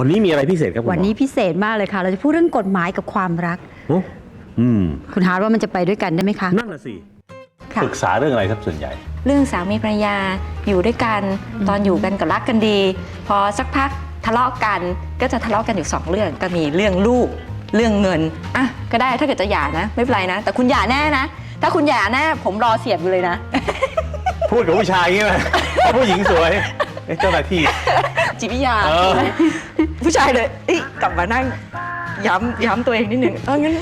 วันนี้มีอะไรพิเศษครับคุณหมอวันนี้พิเศษมากเลยค่ะ เราจะพูดเรื่องกฎหมายกับความรัก โอ้อืมคุณฮาร์ดว่ามันจะไปด้วยกันได้ไหมคะ นั่นน่ะสิค่ะ ปรึกษาเรื่องอะไรครับส่วนใหญ่ เรื่องสามีภรรยาอยู่ด้วยกันตอนอยู่กันก็รักกันดี พอสักพักทะเลาะกันก็จะทะเลาะกันอยู่สองเรื่องก็มีเรื่องลูก เรื่องเงินอะก็ได้ถ้าเกิดจะหย่านะ ไม่เป็นไรนะ แต่คุณหย่าแน่นะ ถ้าคุณหย่าแน่ผมรอเสียบอยู่เลยนะ พูดกับผู้ชายอย่างนี้ไหมเอาผู้หญิงสวยเอ๊ะเจ้าหน้าที่ จิตวิทยาเออ ผู้ชายเลยเอ้ยกลับมานั่งย้ำย้ำตัวเองนิดหนึ่งเอองั้น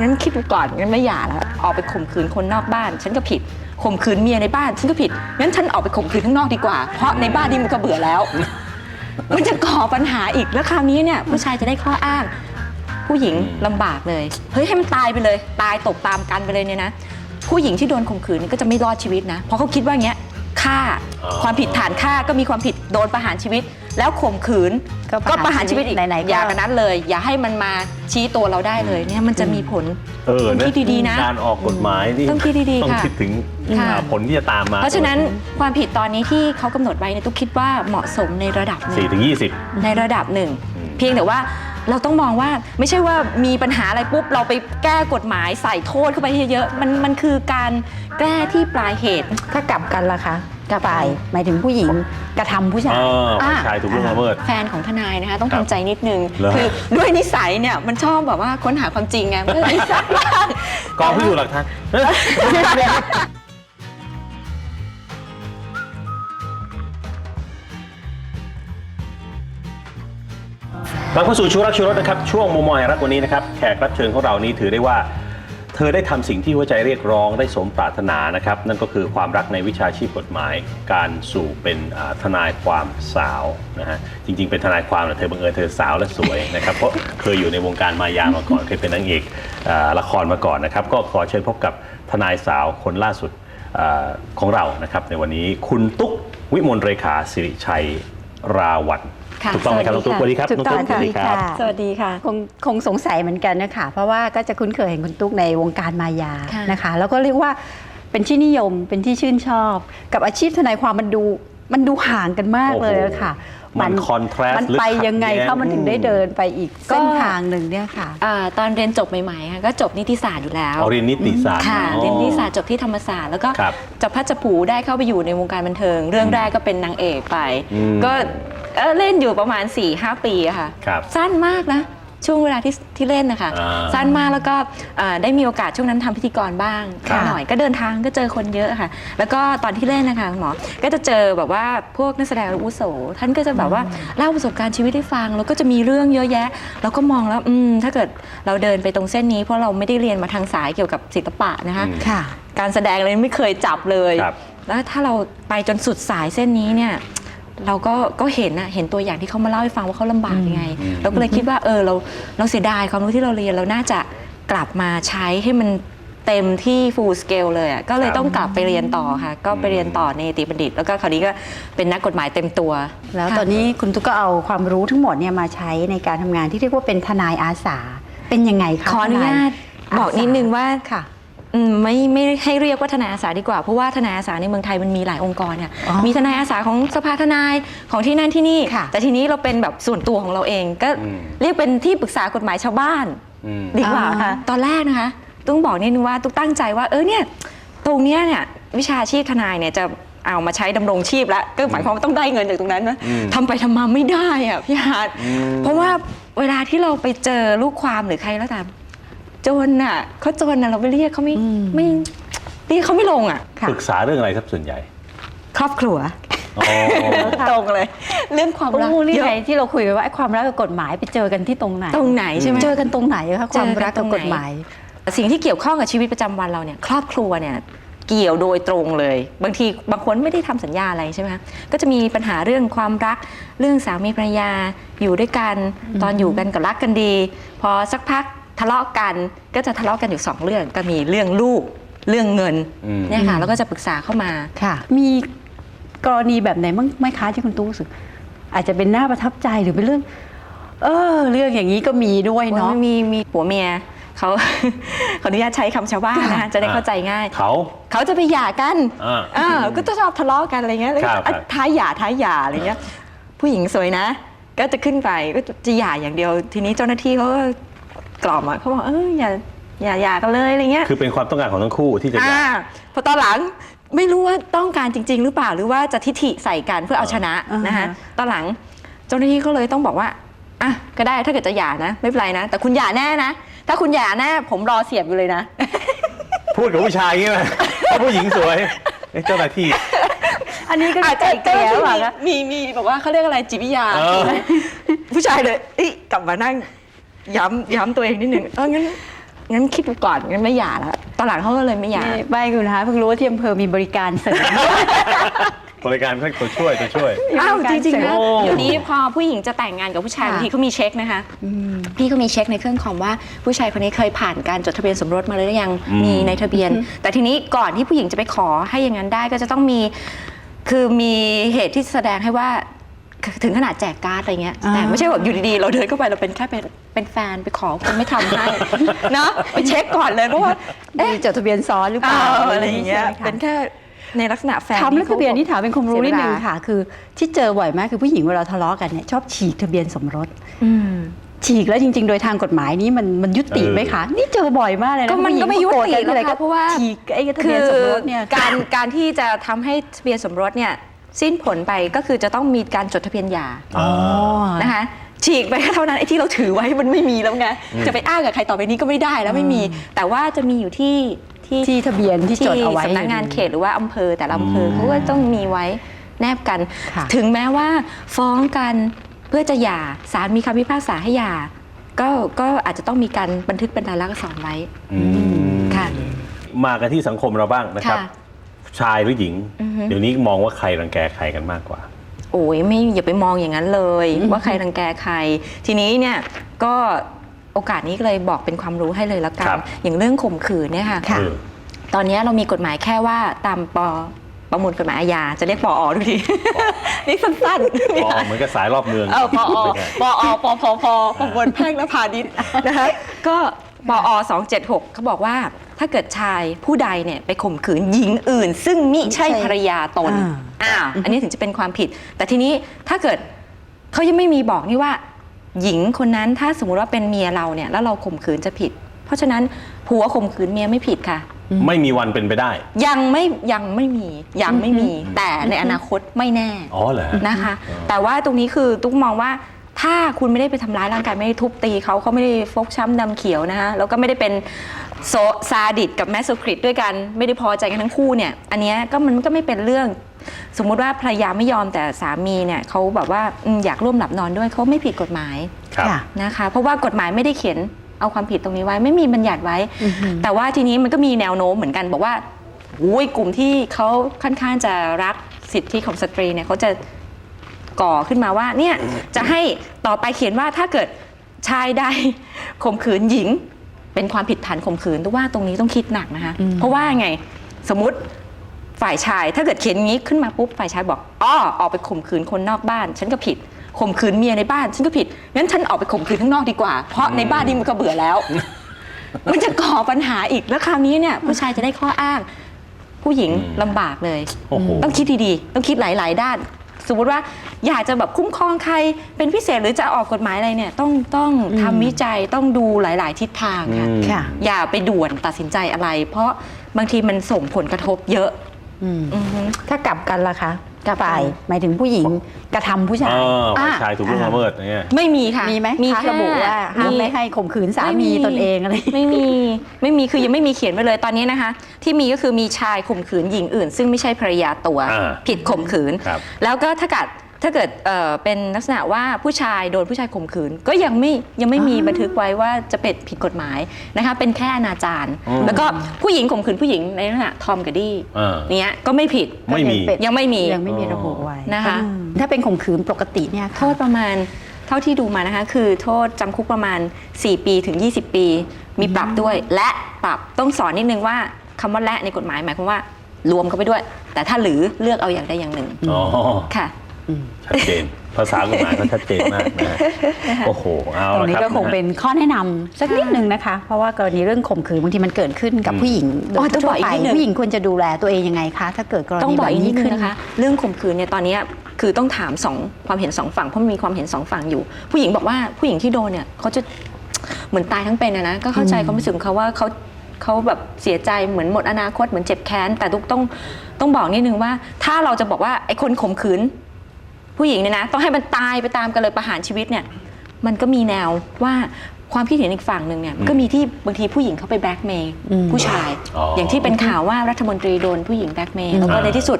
งั้นคิดดูก่อนงั้นไม่หย่าแล้วออกไปข่มขืนคนนอกบ้าน ฉันก็ผิดข่มขืนเมียในบ้านฉันก็ผิดงั้นฉันออกไปข่มขืนข้างนอกดีกว่า เพราะในบ้านนี่มันก็เบื่อแล้ว มันจะก่อปัญหาอีกแล้วคราวนี้เนี่ย ผู้ชายจะได้ข้ออ้าง ผู้หญิงอืมลำบากเลยเฮ้ยให้มันตายไปเลย ตายตกตามกันไปเลยเนี่ยนะผู้หญิงที่โดนข่มขืนนี่ก็จะไม่รอดชีวิตนะเพราะเขาคิดว่าอย่างเงี้ย ฆ่าความผิดฐานฆ่าก็มีความผิดโดนประหารชีวิต แล้วข่มขืนก็ก็ปประระหาหารรชีชีวิวิตตอีกไหนๆก็ อย่ากันนั้นเลย อย่าให้มันมาชี้ตัวเราได้เลยเนี่ยมันจะมีผล เออต้องนะคิดดีๆนะการออกกฎหมายนี่ต้องคิดดีๆต้องค่ะคิดถึงค่ะอ่าผลที่จะตามมาเพราะฉะนั้นความผิดตอนนี้ที่เขากำหนดไว้เนี่ยตุ๊กคิดว่าเหมาะสมในระดับหนึ่สี่งถึงยี่สิบในระดับหนึ่ง อืม เพียงแต่ว่า เราต้องมองว่าไม่ใช่ว่ามีปัญหาอะไรปุ๊บ เราไปแก้กฎหมายใส่โทษเข้าไปให้เยอะๆมันมันคือการแก้ที่ปลายเหตุ ถ้ากลับกันล่ะคะกลับกันฝ่ายหมายถึงผู้หญิงกระทำผู้ชาเอยอผู้ชายถูกล่วงละเมิด แฟนของทนายนะคะ ต้องครับทำใจนิดนึง เหรอ คือด้วยนิสัยเนี่ยมันชอบแบบว่าค้นหาความจริงไงมันก็เลยนิสัยมาก กองพิสูจน์หลักฐาน ลับเข้าสู่ชูรักชูรสนะครับช่วงมุมมองแห่งรักวันนี้นะครับแขกรับเชิญของเรานี้ถือได้ว่า เธอได้ทำสิ่งที่หัวใจเรียกร้องได้สมปรารถนานะครับ นั่นก็คือความรักในวิชาชีพกฎหมาย การสู่เป็นอ่าทนายความสาวนะฮะจริง ๆ เป็นทนายความแต่เธอบังเอิญเธอสาวและสวยนะครับ เพราะเคยอยู่ในวงการมายามาก่อนเคยเป็นนางเอกอ่าละครมาก่อนนะครับ ก็ขอเชิญพบกับทนายสาวคนล่าสุดอาของเรานะครับ ในวันนี้คุณตุ๊กวิมลเรขาสิริชัยราวัน ค่ะถูกต้องไหมครับน้องตุ๊กสวัสดีครับถูกน้องต้อตุ๊งกสวัสดีครับค่ะสวัสดีค่ะ คงคงสงสัยเหมือนกันนะคะเพราะว่าก็จะคุ้นเคยเห็นคุณตุ๊กในวงการมายาค่ะ นะคะ แล้วก็เรียกว่าเป็นที่นิยมเป็นที่ชื่นชอบ กับอาชีพทนายความมันดูมันดูห่างกันมากเลยอะค่ะมัน contrast มันหรือไปยังไงขัดแย้ง เข้ามันถึงได้เดินไปอีกก็เส้นทางหนึ่งเนี่ยค่ะ อ่าตอนเรียนจบใหม่ๆค่ะก็จบนิติศาสตร์อยู่แล้วเอาเรียนนิติศาสตร์ค่ะอ๋อ เรียนนิติศาสตร์จบที่ธรรมศาสตร์แล้วก็ครับจับพัดจับผูได้เข้าไปอยู่ในวงการบันเทิง เรื่องแรกก็เป็นนางเอกไป อืมก็ เอ่อเล่นอยู่ประมาณ4-5ปีอะค่ะ ครับ สั้นมากนะ ช่วงเวลาที่ที่เล่นนะคะอ่าสั้นมากแล้วก็อ่าได้มีโอกาสช่วงนั้นทำพิธีกรบ้างครับ หน่อยก็เดินทางก็เจอคนเยอะค่ะ แล้วก็ตอนที่เล่นนะคะคุณหมอ ก็จะเจอแบบว่าพวกนักแสดงอาวุโส ท่านก็จะแบบว่าเล่าประสบการณ์ชีวิตให้ฟัง แล้วก็จะมีเรื่องเยอะแยะเราก็มองแล้วอืมถ้าเกิดเราเดินไปตรงเส้นนี้ เพราะเราไม่ได้เรียนมาทางสายเกี่ยวกับศิลปะนะคะ อืม ค่ะ การแสดงเลยไม่เคยจับเลย ครับ แล้วถ้าเราไปจนสุดสายเส้นนี้เนี่ย เราก็ก็เห็นอะเห็นตัวอย่างที่เขามาเล่าให้ฟังว่าเขาลำบากยังไงอืมเราก็เลยคิดว่าเออเราเราเสียดายความรู้ที่เราเรียนเราน่าจะกลับมาใช้ให้มันเต็มที่ full scale เลยอะก็เลยต้องกลับไปเรียนต่อค่ะ ก็ไปเรียนต่อในนิติบัณฑิต แล้วก็คราวนี้ก็เป็นนักกฎหมายเต็มตัวแล้วค่ะตอนนี้คุณตุ๊กก็เอาความรู้ทั้งหมดเนี่ยมาใช้ในการทำงานที่เรียกว่าเป็นทนายอาสา เป็นยังไงคะขออนุญาตทยบอกนิดนึงว่าค่ะ อืมไม่ไม่ให้เรียกว่าทนายอาสาดีกว่า เพราะว่าทนายอาสาในเมืองไทยมันมีหลายองค์กรเนี่ยอ๋อมีทนายอาสาของสภาทนายของที่นั่นที่นี่ ค่ะ แต่ทีนี้เราเป็นแบบส่วนตัวของเราเอง ก็อืม เรียกเป็นที่ปรึกษากฎหมายชาวบ้าน อืม ดีกว่าอ่าค่ะ ตอนแรกนะคะ ต้องบอกนิดนึงว่าตุ๊กตั้งใจว่า เออเนี่ย ตรงเนี้ยเนี่ยวิชาชีพทนายเนี่ยจะเอามาใช้ดำรงชีพแล้ว ก็หมายความว่าต้องได้เงินจากตรงนั้นนะอืมทำไปทำมาไม่ได้อะพี่ฮาร์ดอืม เพราะว่าเวลาที่เราไปเจอลูกความหรือใครแล้วแต่ จนอะเขาจนอะเราไปเรียกเขาไม่อืมไม่เรียกเขาไม่ลงอะค่ะปรึกษาเรื่องอะไรครับส่วนใหญ่ ครอบครัว อ๋อ ตรงเลย เรื่องความรักโอ้นี่เยไงอะที่เราคุยกันว่าไอ้ความรักกับกฎหมายไปเจอกันที่ตรงไหน ตรงไหนใช่ไหม เจอกันตรงไหนคะความรักกับกฎหมาย สิ่งที่เกี่ยวข้องกับชีวิตประจำวันเราเนี่ยครอบครัวเนี่ยเกี่ยวโดยตรงเลย บางทีบางคนไม่ได้ทำสัญญาอะไรใช่ไหมคะก็จะมีปัญหาเรื่องความรัก เรื่องสามีภรรยาอยู่ด้วยกัน ตอนอยู่กันก็รักกันดี พอสักพัก ทะเลาะกันก็จะทะเลาะกันอยู่สองเรื่องก็มีเรื่องลูกเรื่องเงินอืม เนี่ยค่ะแล้วก็จะปรึกษาเข้ามา ค่ะ มีกรณีแบบไหนบ้างไหมคะที่คุณตู้รู้สึก อาจจะเป็นหน้าประทับใจหรือเป็นเรื่อง เออ เรื่องอย่างนี้ก็มีด้วยเนาะว่ามีมีผัวเมียเขา ขออนุญาตใช้คำชาวบ้านนะคะจะได้เข้าใจง่าย เขา เขาจะไปหย่ากันอ่าเออก็จะชอบทะเลาะกันอะไรเงี้ยแล้วก็ครับครับ ท้ายหย่าท้ายหย่าอะไรเงี้ย ผู้หญิงสวยนะ ก็จะขึ้นไปก็จะหย่าอย่างเดียว ทีนี้เจ้าหน้าที่เขาก็ กล่อมอะเขาบอกเอออย่าอย่าหย่ากันเลยอะไรเงี้ย คือเป็นความต้องการของทั้งคู่ที่จะหย่าอ่าพอตอนหลังไม่รู้ว่าต้องการจริง ๆ หรือเปล่าหรือว่าจะทิฐิใส่กันเพื่อเอาชนะอ่าฮะ นะคะตอนหลังเจ้าหน้าที่ก็เลยต้องบอกว่าอะก็ได้ถ้าเกิดจะหย่านะ ไม่เป็นไรนะ แต่คุณหย่าแน่นะ ถ้าคุณหย่าแน่ผมรอเสียบอยู่เลยนะ พูดกับผู้ชายอย่างงี้ไหมเพราะผู้หญิงสวยเอ๊ะเจ้าหน้าที่ อันนี้ก็อาจจะไก่เกลี่ยหรือเปล่าคะ มีมีแบบว่าเขาเรียกอะไรจิตวิทยาเออผู้ชายเลยเอ้ยกลับมานั่ง ย้ำย้ำตัวเองนิดหนึ่งเอองั้นงั้นคิดดูก่อนงั้นไม่หย่าแล้วตอนหลังเขาก็เลยไม่หย่านี่ไม่คุณนะคะเพิ่งรู้ว่าที่อำเภอมีบริการเสริม บริการเพื่อตัวช่วยตัวช่วย อ้าวจริงๆนะโอ้เดี๋ยวนี้พอผู้หญิงจะแต่งงานกับผู้ชายค่ะ บางทีเขามีเช็คนะคะ พี่เขามีเช็คในเครื่องคอมว่าผู้ชายคนนี้เคยผ่านการจดทะเบียนสมรสมาหรือยังอืม มีในทะเบียน แต่ทีนี้ก่อนที่ผู้หญิงจะไปขอให้อย่างนั้นได้ก็จะต้องมี คือมีเหตุที่แสดงให้ว่า ถึงขนาดแจกการ์ดอะไรเงี้ยอ่าแต่ไม่ใช่แบบอยู่ดีๆ เราเดินเข้าไปเราเป็นแค่เป็นเป็นแฟนไปขอคนไม่ทำให้ เนาะไปเช็คก่อนเลยเพราะว่ามีจดทะเบียนซ้อนหรือเปเอล่าออะไรอย่างเงี้ยใช่ไหมคะ เป็นแค่ในลักษณะแฟนทำเรื่องทะเบียนนี่ถามเป็นความรู้นิดนึงเสียเวลาค่ะ คือที่เจอบ่อยมากคือผู้หญิงเวลาทะเลาะกันเนี่ยชอบฉีกทะเบียนสมรส อืม ฉีกแล้วจริง ๆ โดยทางกฎหมายนี้มันมันยุติไหมคะ นี่เจอบ่อยมากเลยนะก็มันผู้หญิงก็ไม่ยุติโรธกันแล้วอะไรค่ะเพราะว่า ฉีกไอ้ทะคืเบียนอสมรสเนี่ย การการที่จะทำให้ทะเบียนสมรสเนี่ย สิ้นผลไปก็คือจะต้องมีการจดทะเบียนหย่าอ๋อ นะคะฉีกไปเท่านั้นไอ้ที่เราถือไว้มันไม่มีแล้วไงอืมจะไปอ้างกับใครต่อไปนี้ก็ไม่ได้แล้วไม่มี แต่ว่าจะมีอยู่ที่ที่ที่ทะเบียนที่จดเอาไว้สำนักงานเขตหรือว่าอำเภอแต่ละอำเภออมเขาก็ต้องมีไว้แนบกัน ค่ะ ถึงแม้ว่าฟ้องกันเพื่อจะหย่าศาลมีคำพิพากษาให้หย่าก็ก็อาจจะต้องมีการบันทึกเป็นลายลักษณ์อักษรไว้ อืม ค่ะ มากันที่สังคมเราบ้างนะครับ ค่ะ ชายหรือหญิงอือฮึเดี๋ยวนี้มองว่าใครรังแกใครกันมากกว่า โอ้ยไม่อย่าไปมองอย่างนั้นเลย ว่าใครรังแกใคร ทีนี้เนี่ยก็โอกาสนี้ก็เลยบอกเป็นความรู้ให้เลยแล้วกัครันบอย่างเรื่องข่มขืนเนี่ยค่ะค่ะ เออ ตอนนี้เรามีกฎหมายแค่ว่าตามปประมวลกฎหมายอาญาจะเรียกปออดูที นี่สั้นๆอ๋อเหมือนกับสายรอบเมือง เออปอไม่ใช่ปอปพพประมวลแพ่งและพาณิชย์นะคะก็ปอ276เขาบอกว่า ถ้าเกิดชายผู้ใดเนี่ยไปข่มขืนหญิงอื่น ซึ่งมิใช่ภรรยาตนอ่า อ่าอันนี้ถึงจะเป็นความผิด แต่ทีนี้ถ้าเกิดเขายังไม่มีบอกนี่ว่า หญิงคนนั้นถ้าสมมุติว่าเป็นเมียเราเนี่ยแล้วเราข่มขืนจะผิด เพราะฉะนั้นผัวข่มขืนเมียไม่ผิดค่ะ ไม่มีวันเป็นไปได้ ยังไม่ยังไม่มียังไม่มี แต่ในอนาคตไม่แน่ อ๋อเหรอฮะ นะคะอ๋อแต่ว่าตรงนี้คือตุ๊กมองว่า ถ้าคุณไม่ได้ไปทำร้ายร่างกายไม่ได้ทุบตีเขาเขาไม่ได้ฟกช้ำดำเขียวนะคะแล้วก็ไม่ได้เป็นโซซาดิสกับแมสโซคริตด้วยกัน ไม่ได้พอใจกันทั้งคู่เนี่ย อันเนี้ยก็มันก็ไม่เป็นเรื่อง สมมุติว่าภรรยาไม่ยอมแต่สามีเนี่ยเขาแบบว่าอืมอยากร่วมหลับนอนด้วยเขาไม่ผิดกฎหมาย ครับ ค่ะ นะคะเพราะว่ากฎหมายไม่ได้เขียนเอาความผิดตรงนี้ไว้ไม่มีบัญญัติไว้ อือหือแต่ว่าทีนี้มันก็มีแนวโน้มเหมือนกัน บอกว่าอุ้ยกลุ่มที่เขาค่อนข้างจะรักสิทธิของสตรีเนี่ยเขาจะ ก่อขึ้นมาว่าเนี่ยจะให้ต่อไปเขียนว่าถ้าเกิดชายใดข่มขืนหญิง เป็นความผิดฐานข่มขืนแต่ว่าตรงนี้ต้องคิดหนักนะคะอืมเพราะว่าไงสมมติฝ่ายชาย ถ้าเกิดเขียนอย่างนี้ขึ้นมาปุ๊บฝ่ายชายบอกอ้อออกไปข่มขืนคนนอกบ้าน ฉันก็ผิดข่มขืนเมียในบ้าน ฉันก็ผิดงั้นฉันออกไปข่มขืนข้างนอกดีกว่า เพราะในบ้านนี่มันก็เบื่อแล้ว มันจะก่อปัญหาอีกแล้วคราวนี้เนี่ย ผู้ชายจะได้ข้ออ้าง ผู้หญิงอืมลำบากเลยโอ้โหต้องคิดดีๆ ต้องคิดหลาย ๆ ด้าน สมมติว่าอยากจะแบบคุ้มครองใครเป็นพิเศษหรือจะออกกฎหมายอะไรเนี่ยต้องต้องอืมทำวิจัยต้องดูหลาย ๆ ทิศทางค่ะอืม ค่ะ อย่าไปด่วนตัดสินใจอะไร เพราะบางทีมันส่งผลกระทบเยอะอืม อือฮึ ถ้ากลับกันล่ะคะ กลับกันฝ่ายหมายถึงผู้หญิงกระทำผู้ชาย อ่าฝ่ายอะชายถูกล่วงละเมิดเนี่ยไม่มีค่ะมีไหมมีคะแค่ระบุว่าห้ามไม่ให้ข่มขืนสามีตนเองอะไร ไม่มีไม่มีคือยังไม่มีเขียนไว้เลยตอนนี้นะคะ ที่มีก็คือมีชายข่มขืนหญิงอื่น ซึ่งไม่ใช่ภรรยาตัว อ่าผิดข่มขืน ครับ แล้วก็ถ้าเกิด ถ้าเกิดเอ่อเป็นลักษณะว่าผู้ชายโดนผู้ชายข่มขืน ก็ยังไม่ยังไม่มีอ่าบันทึกไว้ว่าจะเป็นผิดกฎหมายนะคะเป็นแค่อนาจารอืมแล้วก็ผู้หญิงข่มขืนผู้หญิงในลักษณะทอมกับดี้อ่า เนี้ยก็ไม่ผิดไม่มียังไม่มี ยังไม่มีระบุไว้นะคะ อืมถ้าเป็นข่มขืนปกติเนี่ยโทษประมาณเท่าที่ดูมานะคะ คือโทษจำคุกประมาณ 4 ปีถึง 20 ปี มีปรับด้วย และปรับต้องสอนนิดนึงว่าคำว่าและในกฎหมายหมายความว่า รวมเข้าไปด้วย แต่ถ้าหรือเลือกเอาอย่างใดอย่างหนึ่งอ๋อ ค่ะอืม ชัดเจน ภาษากฎหมายเขาชัดเจนมากนะโอ้โหเอาตรงละนี้ครับก็คงเป็นข้อแนะนำสักนิดนึงนะคะ เพราะว่ากรณีเรื่องข่มขืนบางทีมันเกิดขึ้นกับผู้หญิงโดอ๋อยต้องทั่บวอกอีกไปนิดนึงผู้หญิงควรจะดูแลตัวเองยังไงคะ ถ้าเกิดกรต้องณีบอแบกบอีกนี้นิดนึขึ้งนนะคะ เรื่องข่มขืนเนี่ยตอนเนี้ยคือต้องถามสองความเห็นสองฝั่งเพราะมันมีความเห็นสองฝั่งอยู่ ผู้หญิงบอกว่าผู้หญิงที่โดนเนี่ยเขาจะเหมือนตายทั้งเป็นอะนะก็เข้าใจความรู้สึกของเขาว่าเขาเขาแบบเสียใจเหมือนหมดอนาคตเหมือนเจ็บแค้น แต่ทุกต้องต้องบอกนิดนึงว่า ถ้าเราจะบอกว่าไอ้คนข่มขืน ผู้หญิงเนี่ยนะต้องให้มันตายไปตามกันเลยประหารชีวิตเนี่ย มันก็มีแนวว่าความคิดเห็นอีกฝั่งหนึ่งเนี่ยก็มีที่บางทีผู้หญิงเขาไปแบล็กเมย์อืมผู้ชาย อ๋ออ อย่างที่เป็นข่าวว่ารัฐมนตรีโดนผู้หญิงแบล็กเมย์แล้วก็อ่าในที่สุด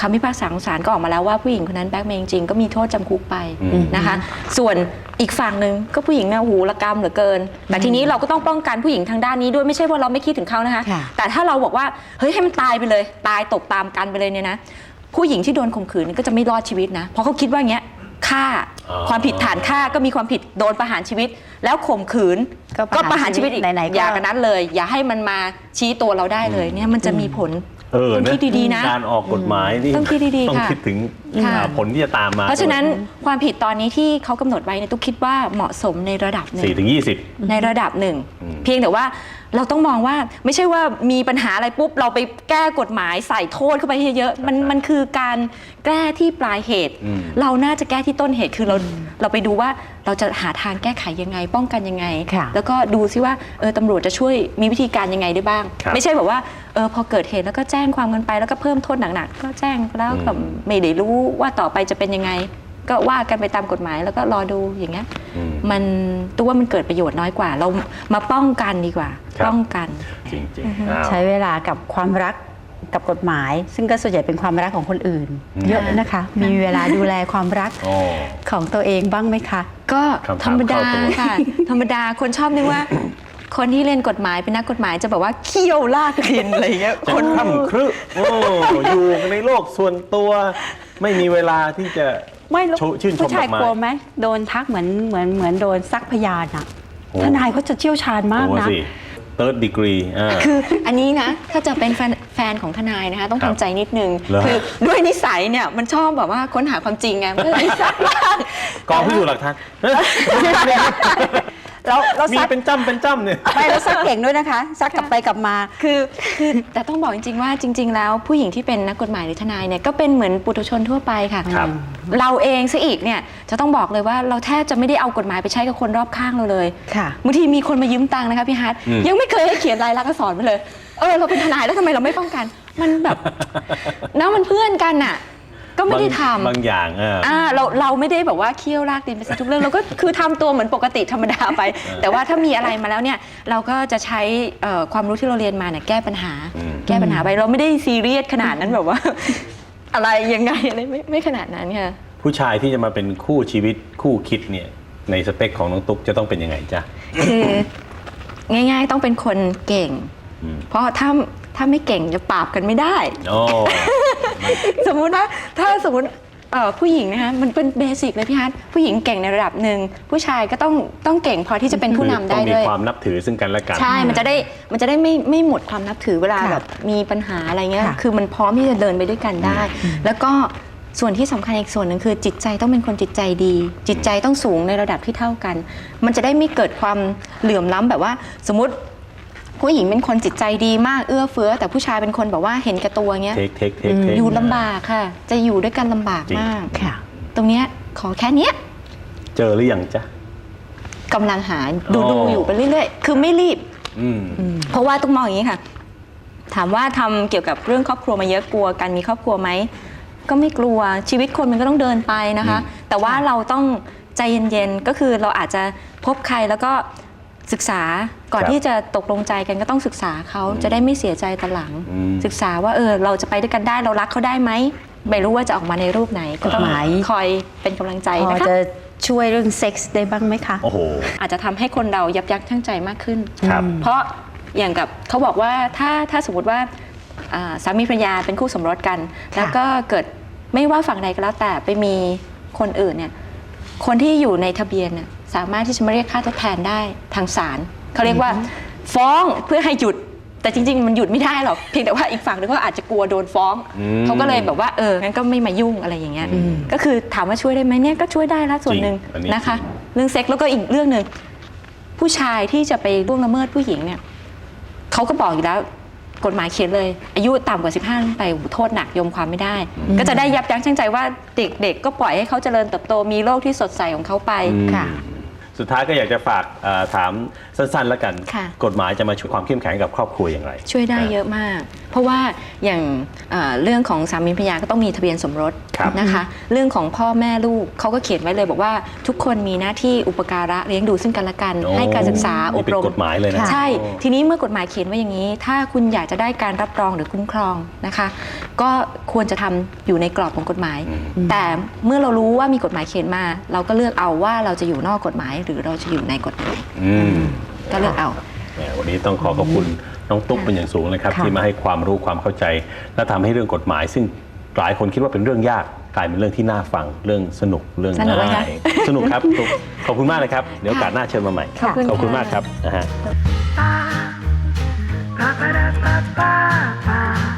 คำพิพากษาของศาลก็ออกมาแล้วว่าผู้หญิงคนนั้นแบล็กเมย์จริงๆก็มีโทษจำคุกไปอืม นะคะ ส่วนอีกฝั่งหนึ่งก็ผู้หญิงเนี่ยหูละกรรมเหลือเกิน แต่ทีนี้เราก็ต้องป้องกันผู้หญิงทางด้านนี้ด้วยไม่ใช่ว่าเราไม่คิดถึงเขานะคะ ค่ะ แต่ถ้าเราบอกว่าเฮ้ยให้มันตายไปเลย ตายตกตามกันไปเลยเนี่ยนะ ผู้หญิงที่โดนข่มขืนนี่ก็จะไม่รอดชีวิตนะ เพราะเขาคิดว่าอย่างเงี้ยฆ่าอ๋อ ความผิดฐานฆ่าก็มีความผิดโดนประหารชีวิต แล้วข่มขืนก็ประหารชีวิตอีกไหนๆก็ อย่ากันนั้นเลย อย่าให้มันมาชี้ตัวเราได้เลยเนี่ยมันจะมีผล เออต้องนะคิดดีๆนะการออกกฎหมายนี่ต้องคิดดีๆต้องค่ะคิดถึงค่ะอ่าผลที่จะตามมาเพราะฉะนั้นความผิดตอนนี้ที่เขากำหนดไว้เนี่ยตุ๊กคิดว่าเหมาะสมในระดับหนึ่ง สี่ถึงยี่สิบ ในระดับหนึ่ง อืม เพียงแต่ว่าเราต้องมองว่าไม่ใช่ว่ามีปัญหาอะไรปุ๊บ เราไปแก้กฎหมายใส่โทษเข้าไปให้เยอะๆมันมันคือการแก้ที่ปลายเหตุอืมเราน่าจะแก้ที่ต้นเหตุคือเราเราไปดูว่า เราจะหาทางแก้ไขยังไง ป้องกันยังไง ค่ะแล้วก็ดูซิว่าเออตำรวจจะช่วยมีวิธีการยังไงได้บ้าง ครับไม่ใช่แบบว่าเออพอเกิดเหตุแล้วก็แจ้งความกันไปแล้วก็เพิ่มโทษหนักๆก็แจ้งแล้วก็อืม ไม่ได้รู้ว่าต่อไปจะเป็นยังไง ก็ว่ากันไปตามกฎหมายแล้วก็รอดูอย่างเงี้ย อืม มันตัวว่ามันเกิดประโยชน์น้อยกว่า เรามาป้องกันดีกว่า ครับ ป้องกัน จริงๆอ้าว ใช้เวลากับความรักกับกฎหมาย ซึ่งก็ส่วนใหญ่เป็นความรักของคนอื่น อืม เยอะนะคะ มีเวลาดูแลความรักโอ้ ของตัวเองบ้างไหมคะ ก็คำถามธรรมดาเข้าตัวค่ะ ธรรมดาคนชอบนึกว่า คนที่เรียนกฎหมายเป็นนักกฎหมายจะแบบว่าเคี่ยวลากดินอะไรอย่างเงี้ยจะคนคร่ำครึโอ้อยู่ในโลกส่วนตัว ไม่มีเวลาที่จะไม่แล้วชชื่นชมผู้ชายดอกไม้กลัวไหมโดนทักเหมือนเหมือนเหมือนโดนซักพยานอะโอ้ทนายเขาจะเชี่ยวชาญมากโอ้นะสิ third degree อ่าคืออันนี้นะ ถ้าจะเป็น แฟนแฟนของทนายนะคะต้องครับทำใจนิดนึง เหรอ คือด้วยนิสัยเนี่ยมันชอบแบบว่าค้นหาความจริงไงมันก็เลยซักลากกองพิสูจน์หลักฐานเราเรามีซักเป็นจ้ำเป็นจ้ำเนี่ย ไม่เราซักเก่งด้วยนะคะซักกลับไปกลับมา คือคือแต่ต้องบอกจริง ๆ ว่าจริง ๆ แล้วผู้หญิงที่เป็นนักกฎหมายหรือทนายเนี่ยก็เป็นเหมือนปุถุชนทั่วไปค่ะ ครับ เราเองซะอีกเนี่ยจะต้องบอกเลยว่าเราแทบจะไม่ได้เอากฎหมายไปใช้กับคนรอบข้างเราเลยค่ะ บางทีมีคนมายืมตังค์นะคะพี่ฮัทอืม ยังไม่เคยให้เขียนลายลักษณ์อักษรไปเลย เออเราเป็นทนายแล้วทำไมเราไม่ป้องกัน มันแบบเนาะมันเพื่อนกันน่ะ ก็ไม่ได้ทำบางอย่างอ่าอ่าเราเราไม่ได้แบบว่าเคี่ยวลากดินไปซะทุกเรื่องเราก็คือทำตัวเหมือนปกติธรรมดาไป แต่ว่าถ้ามีอะไรมาแล้วเนี่ย เราก็จะใช้เอ่อความรู้ที่เราเรียนมาเนี่ยแก้ปัญหาอืมแก้ปัญหาไปเราไม่ได้ซีเรียสขนาดนั้นแบบว่า อะไรยังไงอะไรไม่ไม่ขนาดนั้นค่ะผู้ชายที่จะมาเป็นคู่ชีวิตคู่คิดเนี่ยในสเปคของน้องตุ๊กจะต้องเป็นยังไงจ๊ะคือง่าย ๆ ต้องเป็นคนเก่งอืม เพราะถ้าถ้าไม่เก่งจะปราบกันไม่ได้โอ้สมมุติว่าถ้าสมมติเอ่อผู้หญิงนะคะมันเป็นเบสิกเลยพี่ฮัทผู้หญิงเก่งในระดับหนึ่งผู้ชายก็ต้องต้องเก่งพอที่จะเป็นผู้นำได้ต้องมีด้วยความนับถือซึ่งกันและกันใช่มันจะได้มันจะได้ไม่ไม่หมดความนับถือเวลาค่ะแบบมีปัญหาอะไรเงี้ยค่ะคือมันพร้อมที่จะเดินไปด้วยกันได้ แล้วก็ส่วนที่สำคัญอีกส่วนหนึ่งคือจิตใจต้องเป็นคนจิตใจดี จิตใจต้องสูงในระดับที่เท่ากัน มันจะได้ไม่เกิดความเหลื่อมล้ำแบบว่า สมมติ ผู้หญิงเป็นคนจิตใจดีมากเอื้อเฟื้อ แต่ผู้ชายเป็นคนแบบว่าเห็นแก่ตัวเงี้ยเทคเทคเทคเทคอยู่ลำบากค่ะ จะอยู่ด้วยกันลำบากจริงมาก ค่ะ ตรงเนี้ยขอแค่เนี้ยเจอหรือยังจ๊ะ กำลังหาดูอ๋อดูอยู่ไปเรื่อยๆ คือไม่รีบ อืม เพราะว่าต้องมองอย่างนี้ค่ะ ถามว่าทำเกี่ยวกับเรื่องครอบครัวมาเยอะกลัวการมีครอบครัวไหมก็ไม่กลัวชีวิตคนมันก็ต้องเดินไปนะคะอืมแต่ว่าเราต้องใจเย็นๆก็คือเราอาจจะพบใครแล้วก็ ศึกษาก่อนที่จะตกลงใจกันก็ต้องศึกษาเขาจะได้ไม่เสียใจตอนหลัง อืม ศึกษาว่าเออเราจะไปด้วยกันได้เรารักเขาได้ไหมไม่รู้ว่าจะออกมาในรูปไหนก็ต้องกฎหมาย คอยเป็นกำลังใจพอนะคะ จะช่วยเรื่องเซ็กส์ได้บ้างไหมคะ โอ้โห อาจจะทำให้คนเรายับยั้งชั่งใจมากขึ้น ครับ เพราะอย่างกับเขาบอกว่าถ้าถ้าสมมติว่าอ่าสามีภรรยาเป็นคู่สมรสกันแล้วก็เกิดไม่ว่าฝั่งใดก็แล้วแต่ไปมีคนอื่นเนี่ยคนที่อยู่ในทะเบียนน่ะ สามารถที่จะมาเรียกค่าทดแทนได้ทางศาลเขาเรียกว่าฟ้องเพื่อให้หยุด แต่จริง ๆ มันหยุดไม่ได้หรอกเพียงแต่ว่าอีกฝั่งนึงก็อาจจะกลัวโดนฟ้องอืม เขาก็เลยแบบว่าเอองั้นก็ไม่มายุ่งอะไรอย่างเงี้ยอืม ก็คือถามว่าช่วยได้ไหมเนี่ยก็ช่วยได้ละส่วนหนึ่งจริงอันนี้ นะคะ เรื่องเซ็กส์แล้วก็อีกเรื่องหนึ่งผู้ชายที่จะไปล่วงละเมิดผู้หญิงเนี่ยเขาก็บอกอยู่แล้วกฎหมายเขียนเลย อายุต่ำกว่า 15ขึ้นไปโอ้โหโทษหนักยมความไม่ได้ ก็จะได้ยับยั้งชั่งใจว่าเด็กๆก็ปล่อยให้เขาเจริญเติบโตมีโลกที่สดใสของเขาไป อืม ค่ะ สุดท้ายก็อยากจะฝากเอ่อถามสั้นๆแล้วกัน ค่ะ กฎหมายจะมาช่วยความเข้มแข็งกับครอบครัวอย่างไร ช่วยได้เยอะมาก เพราะว่าอย่างเอ่อเรื่องของสามีภรรยาก็ต้องมีทะเบียนสมรสครับนะคะ เรื่องของพ่อแม่ลูกเขาก็เขียนไว้เลยบอกว่าทุกคนมีหน้าที่อุปการะเลี้ยงดูซึ่งกันและกันโอ้ให้การศึกษาอนี่บเป็นรมกฎหมายเลยนะใช่โอ้ทีนี้เมื่อกฎหมายเขียนไว้อย่างนี้ ถ้าคุณอยากจะได้การรับรองหรือคุ้มครองนะคะ ก็ควรจะทำอยู่ในกรอบของกฎหมาย แต่เมื่อเรารู้ว่ามีกฎหมายเขียนมา เราก็เลือกเอาว่าเราจะอยู่นอกกฎหมาย หรือเราจะอยู่ในกฎหมายอืมก็เลือกเอาแหมวันนี้ต้องขอขอบคุณ น้องตุ๊กเป็นอย่างสูงเลยครับค่ะที่มาให้ความรู้ความเข้าใจ และทำให้เรื่องกฎหมาย ซึ่งหลายคนคิดว่าเป็นเรื่องยากกลายเป็นเรื่องที่น่าฟังเรื่องสนุกเรื่องสนุกไหมคะง่ายสนุกครับตุ๊กขอบคุณมากเลยครับ เดี๋ยวโอกาสหน้าเชิญมาใหม่ ขอบคุณขอบคุณค่ะมากครับนะฮะ Ba-ba-da-ba-ba-ba